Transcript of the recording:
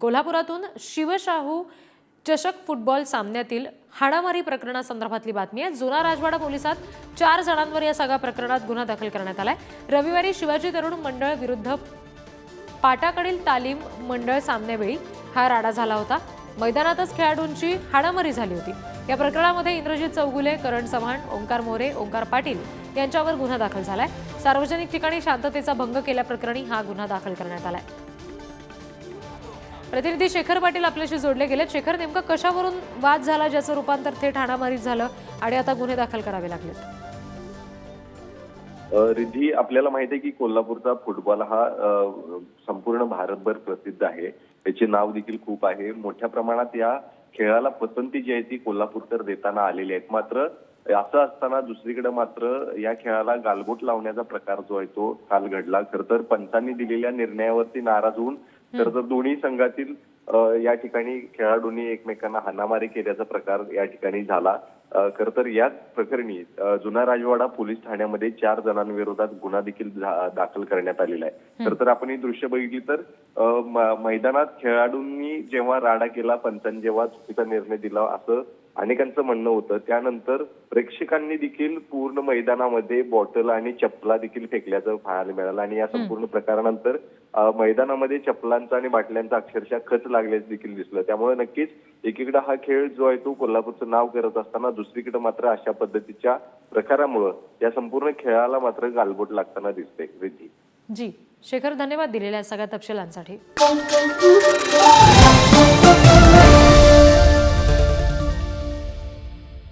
कोल्हापुरातून शिवशाहू चषक फुटबॉल सामन्यातील हाडामारी प्रकरणासंदर्भातली बातमी आहे. जुना राजवाडा पोलिसात चार जणांवर या सगळ्या प्रकरणात गुन्हा दाखल करण्यात आलाय. रविवारी शिवाजी तरुण मंडळ विरुद्ध पाटाकडील तालीम मंडळ सामन्यावेळी हा राडा झाला होता. मैदानातच खेळाडूंची हाडामारी झाली होती. या प्रकरणामध्ये इंद्रजित चौगुले करण चव्हाण ओंकार मोरे ओंकार पाटील यांच्यावर गुन्हा दाखल झालाय. सार्वजनिक ठिकाणी शांततेचा भंग केल्याप्रकरणी हा गुन्हा दाखल करण्यात आलाय. प्रतिनिधी शेखर पाटील आपल्याशी जोडले गेले. शेखर नेमकं कशावरून वाद झाला ज्याचं रूपांतर थेट हाणामारीत झालं आणि आता गुन्हे दाखल करावे लागलेत? अ, रिद्धी आपल्याला माहिती आहे की कोल्हापूरचा फुटबॉल हा संपूर्ण भारतभर प्रसिद्ध आहे. त्याचे नाव देखील खूप आहे. मोठ्या प्रमाणात या खेळाला पसंती जी आहे ती कोल्हापूरकर देताना आलेली आहेत. मात्र असं असताना दुसरीकडे मात्र या खेळाला गालबोट लावण्याचा प्रकार जो आहे तो काल घडला. खर तर पंचांनी दिलेल्या निर्णयावरती नाराज होऊन तर दोन्ही संघातील या ठिकाणी खेळाडूंनी एकमेकांना हाणामारी केल्याचा प्रकार या ठिकाणी झाला खर तर याच प्रकरणी जुना राजवाडा पोलीस ठाण्यामध्ये चार जणांविरोधात गुन्हा देखील दाखल करण्यात आलेला आहे. खर तर आपण ही दृश्य बघितली तर मैदानात खेळाडूंनी जेव्हा राडा केला पंचांनी जेव्हा चुकीचा निर्णय दिला असं अनेकांचं म्हणणं होतं त्यानंतर प्रेक्षकांनी देखील पूर्ण मैदानामध्ये बॉटल आणि चपला देखील फेकल्याचं पाहायला मिळालं आणि या संपूर्ण प्रकारानंतर मैदानामध्ये चपलांचा आणि बाटल्यांचा अक्षरशः खच लागल्याचं देखील दिसलं. त्यामुळे नक्कीच एकीकडे हा खेळ जो आहे तो कोल्हापूरचं नाव करत असताना दुसरीकडे मात्र अशा पद्धतीच्या प्रकारामुळं या संपूर्ण खेळाला मात्र गालबोट लागताना दिसते. रिद्धी. जी. शेखर धन्यवाद दिलेल्या सगळ्या तपशिलांसाठी.